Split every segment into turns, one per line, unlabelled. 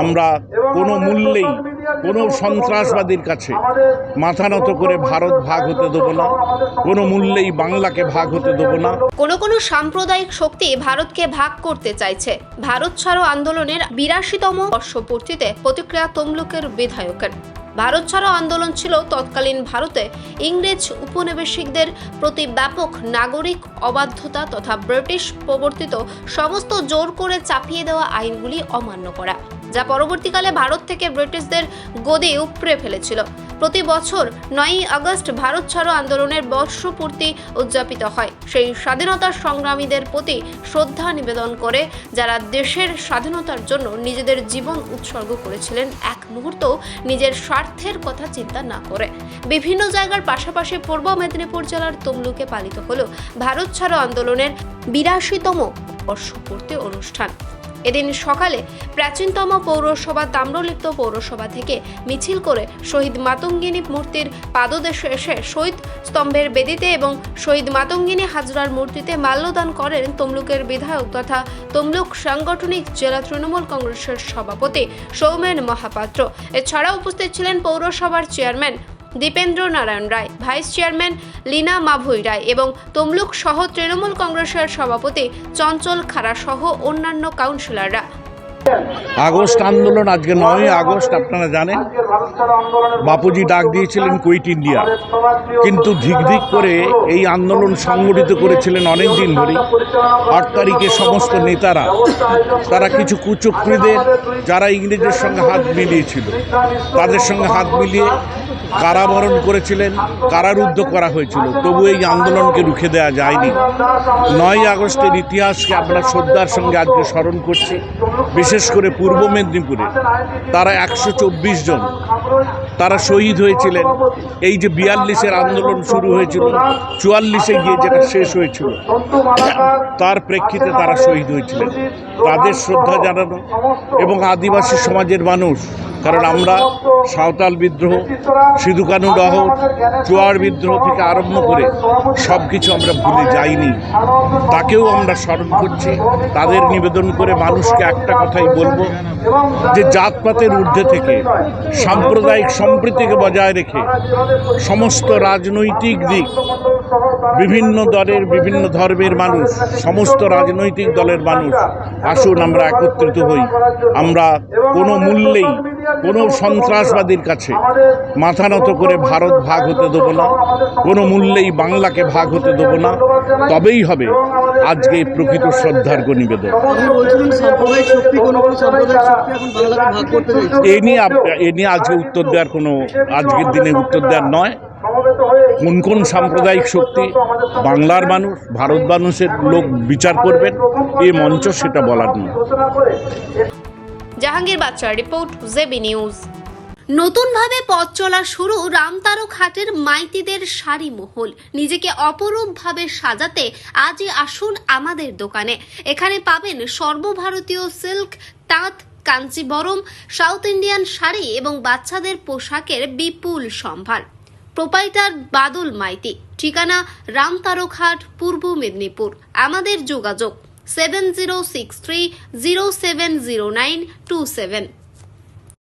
আমরা কোনো মূল্যেই কোনো সন্ত্রাসবাদীর কাছে মাথা নত করে ভারত ভাগ হতে দেবো না। কোনো মূল্যেই বাংলাকে ভাগ হতে দেবো না।
কোনো কোনো সাম্প্রদায়িক শক্তি ভারতকে ভাগ করতে চাইছে। ভারত ছাড়ো আন্দোলনের বিরাশিতম বর্ষপূর্তিতে প্রতিক্রিয়া তমলুকের বিধায়কের। ভারত ছাড়ো আন্দোলন ছিল তৎকালীন ভারতে ইংরেজ উপনিবেশিকদের প্রতি ব্যাপক নাগরিক অবাধ্যতা তথা ব্রিটিশ প্রবর্তিত সমস্ত জোর করে চাপিয়ে দেওয়া আইনগুলি অমান্য করা। যা পরবর্তীকালে ভারত থেকে ব্রিটিশদের গদি উপড়ে ফেলেছিল। প্রতি বছর নয়ই আগস্ট ভারত ছাড়ো আন্দোলনের বর্ষপূর্তি উদযাপিত হয়। সেই স্বাধীনতার সংগ্রামীদের প্রতি শ্রদ্ধা নিবেদন করে যারা দেশের স্বাধীনতার জন্য নিজেদের জীবন উৎসর্গ করেছিলেন, এক মুহূর্ত নিজের স্বার্থের কথা চিন্তা না করে। বিভিন্ন জায়গার পাশাপাশি পূর্ব মেদিনীপুর জেলার তমলুকে পালিত হলো ভারত ছাড়ো আন্দোলনের বিরাশিতম বর্ষপূর্তি অনুষ্ঠান। এদিন সকালে প্রাচীনতম পৌরসভা তাম্রলিপ্ত পৌরসভা থেকে মিছিল করে শহীদ মাতঙ্গিনী মূর্তির পাদদেশে এসে শহীদ স্তম্ভের বেদিতে এবং শহীদ মাতঙ্গিনী হাজরার মূর্তিতে মাল্যদান করেন তমলুকের বিধায়ক তথা তমলুক সাংগঠনিক জেলা তৃণমূল কংগ্রেসের সভাপতি সৌমেন মহাপাত্র। এছাড়া উপস্থিত ছিলেন পৌরসভার chairman Dipendra Narayan Roy, vice chairman Leena Mabhui Roy এবং তমলুক সহ তৃণমূল কংগ্রেসের সভাপতি চঞ্চল খাড়া সহ অন্যান্য কাউন্সিলররা।
আগস্ট আন্দোলন আজকে নয় আগস্ট, আপনারা জানেন। বাপুজি ডাক দিয়েছিলেন কুইট ইন্ডিয়া। কিন্তু ধিক ধিক করে এই আন্দোলন সংগঠিত করেছিলেন অনেক দিন ধরে আট তারিখে সমস্ত নেতারা, তারা কিছু কুচক্রীদের, যারা ইংরেজের সঙ্গে হাত মিলিয়েছিল, তাদের সঙ্গে হাত মিলিয়ে কারাবরণ করেছিলেন, কারারুদ্ধ করা হয়েছিল। তবু এই আন্দোলনকে রুখে দেওয়া যায়নি। নয় আগস্টের ইতিহাসকে আমরা শ্রদ্ধার সঙ্গে আজকে স্মরণ করছি। বিশেষ করে পূর্ব মেদিনীপুরে তারা একশো চব্বিশ জন তারা শহীদ হয়েছিলেন। এই যে বিয়াল্লিশের আন্দোলন শুরু হয়েছিল, চুয়াল্লিশে গিয়ে যেটা শেষ হয়েছিল, তার প্রেক্ষিতে তারা শহীদ হয়েছিলেন। তাদের শ্রদ্ধা জানানো এবং আদিবাসী সমাজের মানুষ কারণ আমরা সাঁওতাল বিদ্রোহ সিধুকানু দহ চুয়ার বিদ্রোহ থেকে আরম্ভ করে সব কিছু আমরা ভুলে যাইনি। তাকেও আমরা স্মরণ করছি, তাদের নিবেদন করে মানুষকে একটা কথাই বলব, যে জাতপাতের ঊর্ধ্বে থেকে, সাম্প্রদায়িক সম্প্রীতিকে বজায় রেখে, সমস্ত রাজনৈতিক দিক বিভিন্ন দলের বিভিন্ন ধর্মের মানুষ, সমস্ত রাজনৈতিক দলের মানুষ, আসুন আমরা একত্রিত হই। আমরা কোনো মূল্যেই, কোনো সন্ত্রাসবাদীর কাছে মাথা নত করে ভারত ভাগ হতে দেবো না, কোনো মূল্যেই বাংলাকে ভাগ হতে দেবো না। তবেই হবে আজকে প্রকৃত শ্রদ্ধার্ঘ নিবেদন। নিয়ে এ নিয়ে আজকে উত্তর দেওয়ার কোনো আজকের দিনে উত্তর দেওয়ার নয়। কোন কোন সাম্প্রদায়িক শক্তি বাংলার মানুষ ভারত মানুষের লোক বিচার করবেন এই মঞ্চ সেটা বলার নয়।
জাহাঙ্গীর বাচ্চার রিপোর্ট জেবি নিউজ। নতুনভাবে পথ চলা শুরু রামতারক হাটের মাইতিদের শাড়ি মহল নিজেকে অপরূপভাবে সাজাতে আজই আসুন আমাদের দোকানে। এখানে পাবেন সর্বভারতীয় সিল্ক তাঁত কাঞ্চিবরম সাউথ ইন্ডিয়ান শাড়ি এবং বাচ্চাদের পোশাকের বিপুল সম্ভার। প্রোপাইটার বাদল মাইতি। ঠিকানা রামতারকহাট পূর্ব মেদিনীপুর। আমাদের যোগাযোগ seven zero six three zero seven zero nine two seven.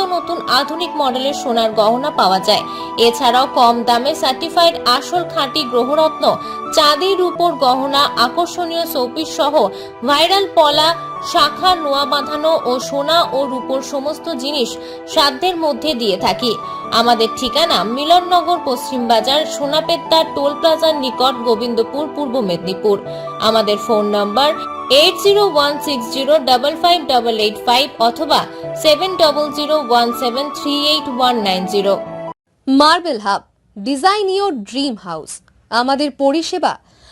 নতুন আধুনিক মডেলের সোনার গহনা পাওয়া যায়। এছাড়াও কম দামে সার্টিফাইড আসল খাঁটি গ্রহরত্ন, চাঁদির উপর গহনা, আকর্ষণীয় সৌপিস সহ ভাইরাল পলা শাখা, নোয়া বাঁধানো ও সোনা ও রূপোর সমস্ত জিনিস সাধ্যের মধ্যে দিয়ে থাকি। আমাদের ঠিকানা মিলননগর, পশ্চিম বাজার সোনাপেত্তা টোল প্লাজার নিকট, গোবিন্দপুর, পূর্ব মেদিনীপুর। আমাদের phone number eight zero one six zero double five double eight five অথবা seven double zero one seven three eight one nine zero
marble hub, design your dream house. আমাদের পরিষেবা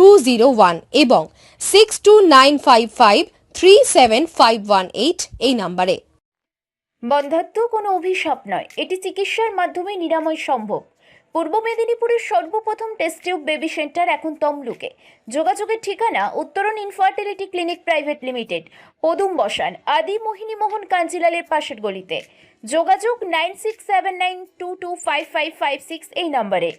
two zero one এবং six two nine five five three seven five one eight এই নাম্বারে।
বন্ধাত্ম কোনো অভিশাপ নয়, এটি চিকিৎসার মাধ্যমে নিরাময় সম্ভব। পূর্ব মেদিনীপুরের সর্বপ্রথম টেস্ট টিউব বেবি সেন্টার এখন তমলুকে। যোগাযোগের ঠিকানা উত্তরণ ইনফার্টিলিটি ক্লিনিক প্রাইভেট লিমিটেড পদুম বসান, আদি মোহিনী মোহন কাঞ্জিলালের পাশের গলিতে। যোগাযোগ nine six seven nine two two five five five six এই নম্বরে।